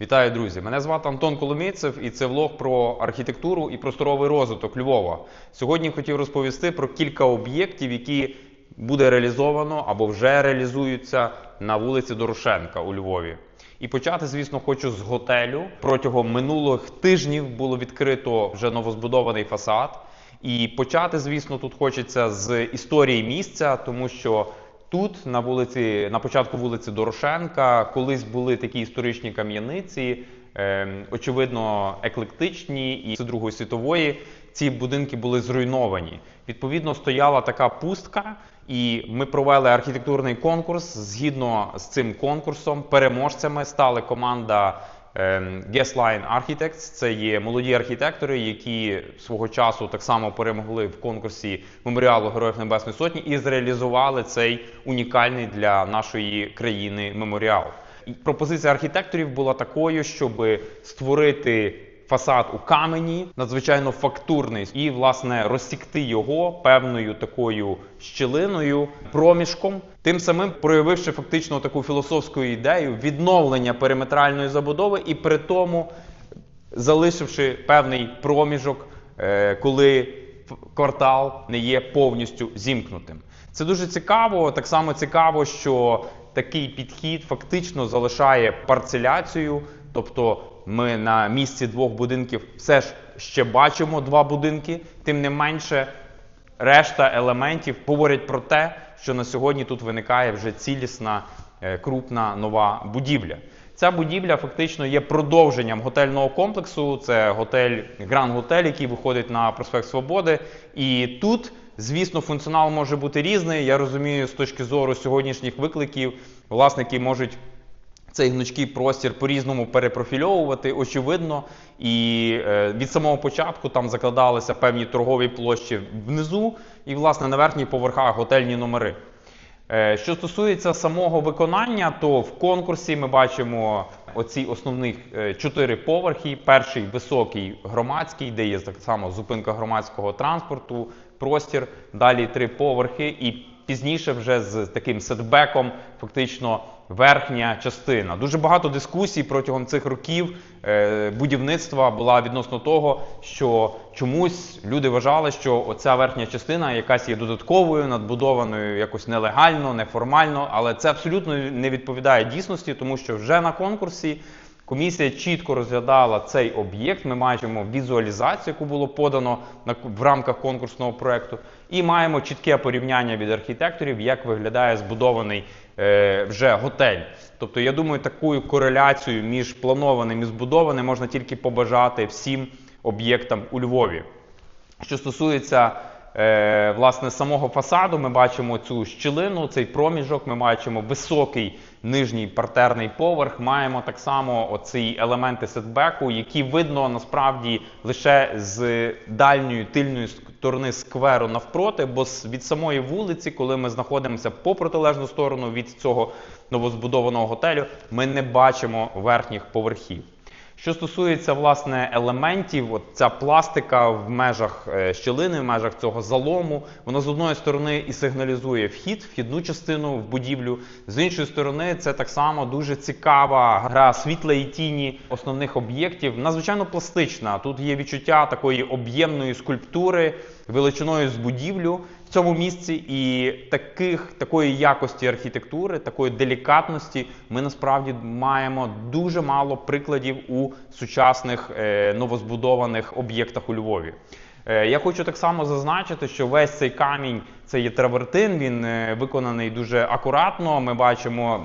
Вітаю, друзі! Мене звати Антон Коломійцев і це влог про архітектуру і просторовий розвиток Львова. Сьогодні хотів розповісти про кілька об'єктів, які буде реалізовано або вже реалізуються на вулиці Дорошенка у Львові. І почати, звісно, хочу з готелю. Протягом минулих тижнів було відкрито вже новозбудований фасад. І почати, звісно, тут хочеться з історії місця, тому що тут, на вулиці, на початку вулиці Дорошенка, колись були такі історичні кам'яниці, ем, очевидно, еклектичні, і з Другої світової ці будинки були зруйновані. Відповідно, стояла така пустка, і ми провели архітектурний конкурс. Згідно з цим конкурсом, переможцями стали команда. Ем, Gasline Architects це є молоді архітектори, які свого часу так само перемогли в конкурсі меморіалу Героїв Небесної Сотні і зреалізували цей унікальний для нашої країни меморіал. Пропозиція архітекторів була такою, щоб створити фасад у камені, надзвичайно фактурний, і власне розсікти його певною такою щілиною, проміжком, тим самим проявивши фактично таку філософську ідею відновлення периметральної забудови, і при тому залишивши певний проміжок, е, коли квартал не є повністю зімкнутим. Це дуже цікаво. Так само цікаво, що такий підхід фактично залишає парцеляцію, тобто ми на місці двох будинків все ж ще бачимо два будинки, тим не менше. Решта елементів говорять про те, що на сьогодні тут виникає вже цілісна е, крупна нова будівля. Ця будівля фактично є продовженням готельного комплексу. Це готель Гранд Готель, який виходить на проспект Свободи. І тут, звісно, функціонал може бути різний. Я розумію, з точки зору сьогоднішніх викликів, власники можуть цей гнучкий простір по-різному перепрофільовувати, очевидно. І е, від самого початку там закладалися певні торгові площі внизу, і, власне, на верхніх поверхах готельні номери. Е, Що стосується самого виконання, то в конкурсі ми бачимо оці основних е, чотири поверхи. Перший високий громадський, де є так само зупинка громадського транспорту, простір. Далі три поверхи, і пізніше вже з таким сетбеком, фактично верхня частина. Дуже багато дискусій протягом цих років е, будівництва була відносно того, що чомусь люди вважали, що оця верхня частина якась є додатковою, надбудованою якось нелегально, неформально, але це абсолютно не відповідає дійсності, тому що вже на конкурсі. Комісія чітко розглядала цей об'єкт. Ми маємо візуалізацію, яку було подано в рамках конкурсного проекту, і маємо чітке порівняння від архітекторів, як виглядає збудований вже готель. Тобто, я думаю, таку кореляцію між планованим і збудованим можна тільки побажати всім об'єктам у Львові. Що стосується е, власне самого фасаду, ми бачимо цю щілину, цей проміжок. Ми бачимо високий нижній партерний поверх. Маємо так само оці елементи сетбеку, які видно насправді лише з дальньої тильної сторони скверу навпроти, бо від самої вулиці, коли ми знаходимося по протилежну сторону від цього новозбудованого готелю, ми не бачимо верхніх поверхів. Що стосується власне елементів, от ця пластика в межах е, щілини, в межах цього залому, вона з одної сторони і сигналізує вхід, вхідну частину в будівлю. З іншої сторони, це так само дуже цікава гра світла і тіні основних об'єктів. Надзвичайно пластична. Тут є відчуття такої об'ємної скульптури величиною з будівлю в цьому місці, і таких такої якості архітектури, такої делікатності ми насправді маємо дуже мало прикладів у сучасних е, новозбудованих об'єктах у Львові. Е, Я хочу так само зазначити, що весь цей камінь це є травертин, він е, виконаний дуже акуратно. Ми бачимо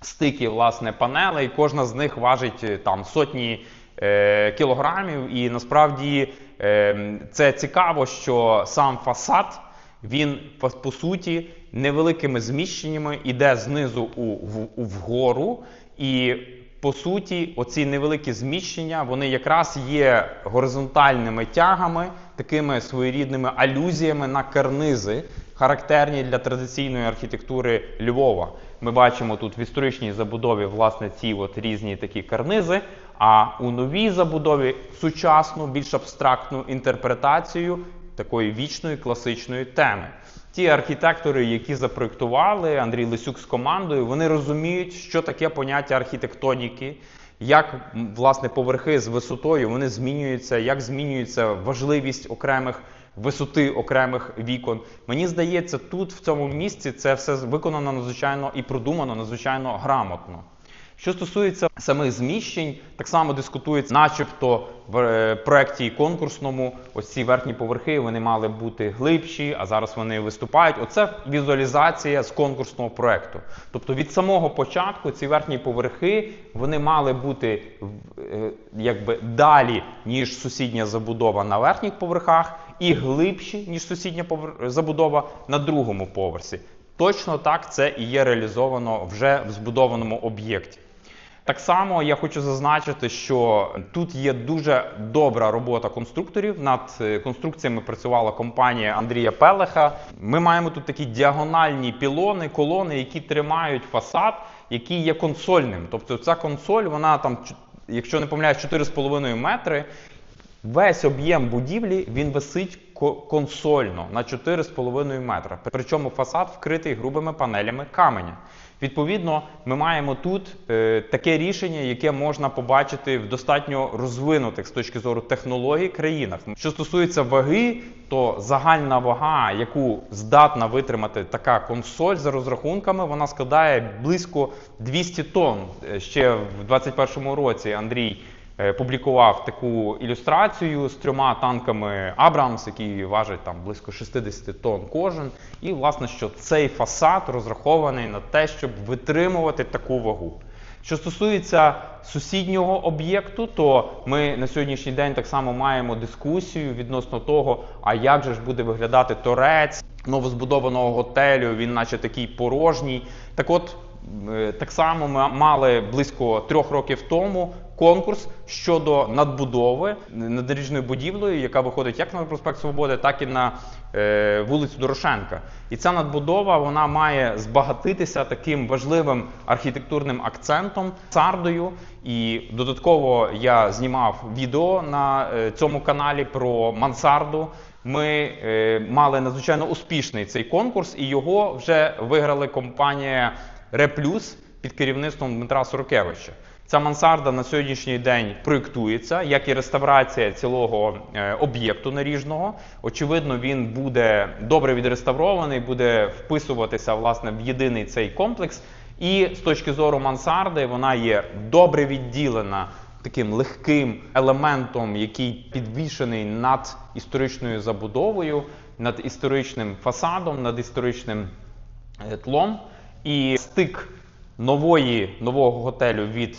стики власне панелей. Кожна з них важить там сотні е, кілограмів. І насправді е, це цікаво, що сам фасад він по, суті невеликими зміщеннями іде знизу у, в, вгору. І по суті, оці невеликі зміщення, вони якраз є горизонтальними тягами, такими своєрідними алюзіями на карнизи, характерні для традиційної архітектури Львова. Ми бачимо тут в історичній забудові власне ці от різні такі карнизи. А у новій забудові сучасну, більш абстрактну інтерпретацію такої вічної класичної теми. Ті архітектори, які запроектували Андрій Лисюк з командою, вони розуміють, що таке поняття архітектоніки, як власне поверхи з висотою вони змінюються, як змінюється важливість окремих висоти окремих вікон. Мені здається, тут в цьому місці це все виконано надзвичайно і продумано надзвичайно грамотно. Що стосується самих зміщень, так само дискутується, начебто в е, проєкті конкурсному, ось ці верхні поверхи вони мали бути глибші, а зараз вони виступають. Оце візуалізація з конкурсного проєкту. Тобто від самого початку ці верхні поверхи вони мали бути е, якби далі, ніж сусідня забудова на верхніх поверхах, і глибші, ніж сусідня забудова на другому поверсі. Точно так це і є реалізовано вже в збудованому об'єкті. Так само я хочу зазначити, що тут є дуже добра робота конструкторів. Над е, конструкціями працювала компанія Андрія Пелеха. Ми маємо тут такі діагональні пілони, колони, які тримають фасад, який є консольним. Тобто ця консоль, вона там, якщо не помиляюсь, 4,5 метри. Весь об'єм будівлі він висить консольно на 4,5 метра. Причому фасад вкритий грубими панелями каменя. Відповідно, ми маємо тут е, таке рішення, яке можна побачити в достатньо розвинутих з точки зору технологій країнах. Що стосується ваги, то загальна вага, яку здатна витримати така консоль за розрахунками, вона складає близько 200 тонн. Е, Ще в 2021 році Андрій публікував таку ілюстрацію з трьома танками Абрамс, які важать там близько 60 тонн кожен. І власне, що цей фасад розрахований на те, щоб витримувати таку вагу. Що стосується сусіднього об'єкту, то ми на сьогоднішній день так само маємо дискусію відносно того, а як же ж буде виглядати торець новозбудованого готелю, він наче такий порожній. Так от, е, так само ми мали близько трьох років тому конкурс щодо надбудови надоріжною будівлею, яка виходить як на проспект Свободи, так і на е, вулицю Дорошенка. І ця надбудова вона має збагатитися таким важливим архітектурним акцентом сардою. І додатково я знімав відео на е, цьому каналі про мансарду. Ми е, мали надзвичайно успішний цей конкурс, і його вже виграли компанія Реплюс під керівництвом Дмитра Сорокевича. Ця мансарда на сьогоднішній день проєктується, як і реставрація цілого е, об'єкту наріжного. Очевидно, він буде добре відреставрований, буде вписуватися власне в єдиний цей комплекс. І з точки зору мансарди вона є добре відділена таким легким елементом, який підвішений над історичною забудовою, над історичним фасадом, над історичним е, тлом. І стик нової, нового готелю від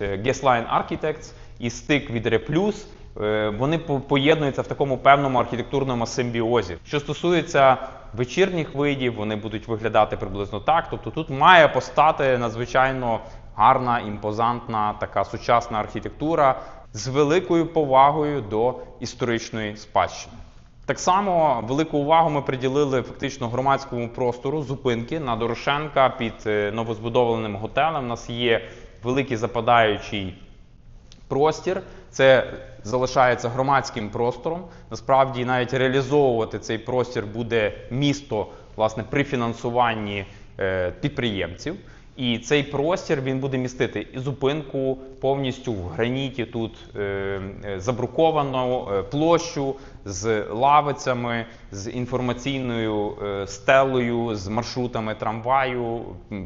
е, Guestline Architects і стик від Replus, е, вони по- поєднуються в такому певному архітектурному симбіозі. Що стосується вечірніх видів, вони будуть виглядати приблизно так. Тобто тут має постати надзвичайно гарна, імпозантна така сучасна архітектура з великою повагою до історичної спадщини. Так само велику увагу ми приділили фактично громадському простору зупинки на Дорошенка під е, новозбудованим готелем. У нас є великий западаючий простір. Це залишається громадським простором. Насправді, навіть реалізовувати цей простір буде місто власне при фінансуванні е, підприємців. І цей простір він буде містити і зупинку повністю в граніті. Тут е, е, забруковану площу з лавицями, з інформаційною е, стелею, з маршрутами трамваю,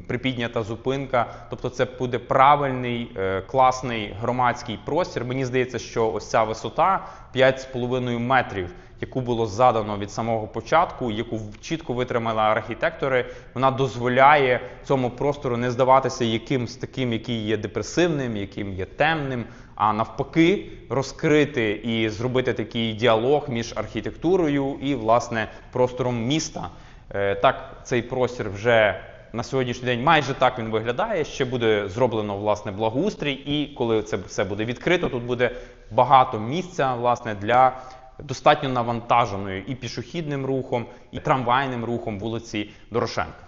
припіднята зупинка. Тобто, це буде правильний, е, класний громадський простір. Мені здається, що ось ця висота 5,5 метрів яку було задано від самого початку, яку чітко витримали архітектори, вона дозволяє цьому простору не здаватися якимсь таким, який є депресивним, яким є темним, а навпаки, розкрити і зробити такий діалог між архітектурою і власне простором міста. Е, Так, цей простір вже на сьогоднішній день майже так він виглядає. Ще буде зроблено власне благоустрій, і коли це все буде відкрито, тут буде багато місця власне для достатньо навантаженою і пішохідним рухом, і трамвайним рухом вулиці Дорошенка.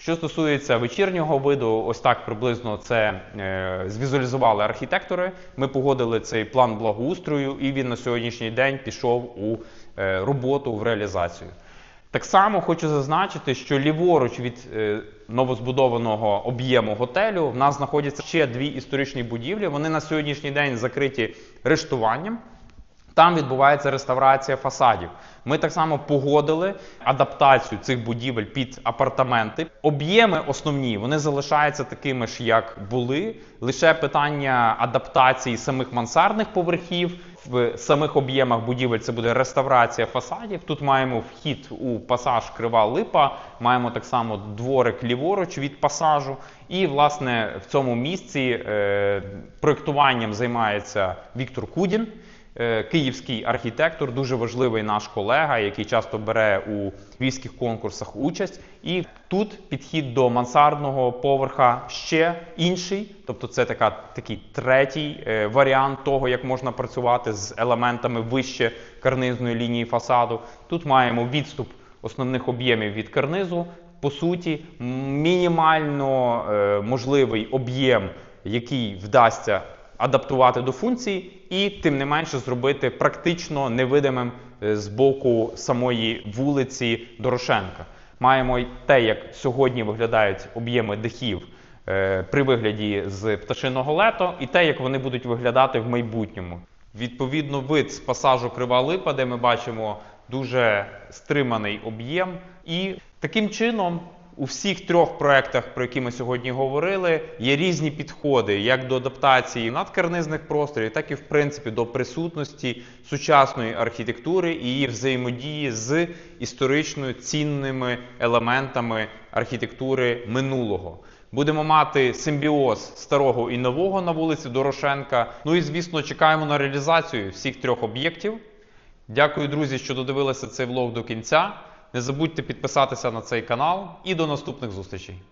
Що стосується вечірнього виду, ось так приблизно це е, звізуалізували архітектори. Ми погодили цей план благоустрою, і він на сьогоднішній день пішов у е, роботу в реалізацію. Так само хочу зазначити, що ліворуч від е, новозбудованого об'єму готелю в нас знаходяться ще дві історичні будівлі. Вони на сьогоднішній день закриті рештуванням. Там відбувається реставрація фасадів. Ми так само погодили адаптацію цих будівель під апартаменти. Об'єми основні вони залишаються такими ж, як були. Лише питання адаптації самих мансардних поверхів. В самих об'ємах будівель це буде реставрація фасадів. Тут маємо вхід у пасаж Крива Липа, маємо так само дворик ліворуч від пасажу. І, власне, в цьому місці е, проєктуванням займається Віктор Кудін. Е, Київський архітектор, дуже важливий наш колега, який часто бере у львівських конкурсах участь. І тут підхід до мансардного поверха ще інший, тобто це така, такий третій е, варіант того, як можна працювати з елементами вище карнизної лінії фасаду. Тут маємо відступ основних об'ємів від карнизу. По суті, мінімально е, можливий об'єм, який вдасться адаптувати до функцій, і тим не менше зробити практично невидимим е, з боку самої вулиці Дорошенка. Маємо те, як сьогодні виглядають об'єми дахів е, при вигляді з пташиного лето, і те, як вони будуть виглядати в майбутньому. Відповідно, вид з пасажу Крива Липа, де ми бачимо дуже стриманий об'єм, і таким чином. У всіх трьох проектах, про які ми сьогодні говорили, є різні підходи як до адаптації надкарнизних просторів, так і в принципі до присутності сучасної архітектури і її взаємодії з історично цінними елементами архітектури минулого. Будемо мати симбіоз старого і нового на вулиці Дорошенка. Ну і звісно, чекаємо на реалізацію всіх трьох об'єктів. Дякую, друзі, що додивилися цей влог до кінця. Не забудьте підписатися на цей канал і до наступних зустрічей.